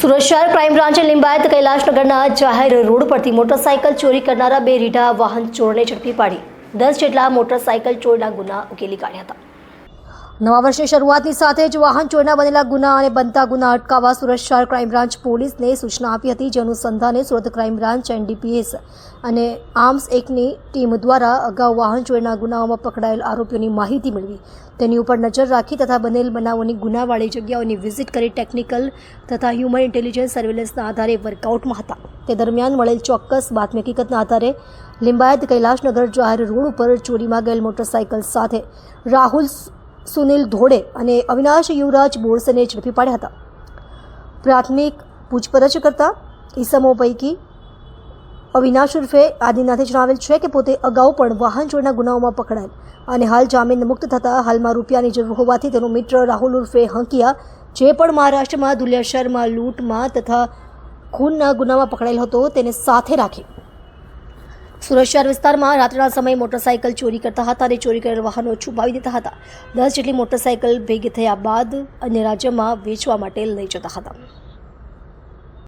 સુરત શહેર ક્રાઇમ બ્રાન્ચે લિંબાયત કૈલાશનગરના જાહેર રોડ પરથી મોટરસાયકલ ચોરી કરનારા બે રીઢા વાહન ચોરને ઝડપી પાડી. દસ જેટલા મોટરસાયકલ ચોરના ગુના ઉકેલી કાઢ્યા હતા. નવા વર્ષની શરૂઆતની સાથે જ વાહન ચોરીના બનેલા ગુના અને બનતા ગુના અટકાવવા સુરત શહેર ક્રાઇમ બ્રાન્ચ પોલીસને સૂચના આપી હતી, જે અનુસંધાને સુરત ક્રાઇમ બ્રાન્ચ એનડીપીએસ અને આર્મ્સ એકની ટીમ દ્વારા અગાઉ વાહન ચોરીના ગુનાઓમાં પકડાયેલ આરોપીઓની માહિતી મેળવી. તેની ઉપર નજર રાખી તથા બનેલ બનાવોની ગુનાવાળી જગ્યાઓની વિઝિટ કરી ટેકનિકલ તથા હ્યુમન ઇન્ટેલિજન્સ સર્વેલન્સના આધારે વર્કઆઉટમાં હતા. તે દરમિયાન મળેલ ચોક્કસ બાતમી હકીકતના આધારે લિંબાયત કૈલાશનગર જાહેર રોડ ઉપર ચોરીમાં ગયેલ મોટરસાયકલ સાથે રાહુલ સુનિલ ધોડે અને અવિનાશ યુવરાજ બોરસેને ઝડપી પાડ્યા હતા. પ્રાથમિક પૂછપરછ કરતા ઈસમો પૈકી અવિનાશ ઉર્ફે આદિનાથે જણાવેલ છે કે પોતે અગાઉ પણ વાહન ચોરીના ગુનાઓમાં પકડાયેલ અને હાલ જામીન મુક્ત થતાં હાલમાં રૂપિયાની જરૂર હોવાથી તેનો મિત્ર રાહુલ ઉર્ફે હંકિયા, જે પણ મહારાષ્ટ્રમાં, દુલિયા શહેરમાં, લૂંટમાં તથા ખૂનના ગુનામાં પકડાયેલ હતો, તેને સાથે રાખી શહેર વિસ્તારમાં રાત્રિના સમયે મોટરસાયકલ ચોરી કરતા હતા અને ચોરી કરેલ વાહનો છુપાવી દેતા હતા. દસ જેટલી મોટરસાયકલ ભેગી થયા બાદ અન્ય રાજ્યમાં વેચવા માટે લઈ જતા હતા.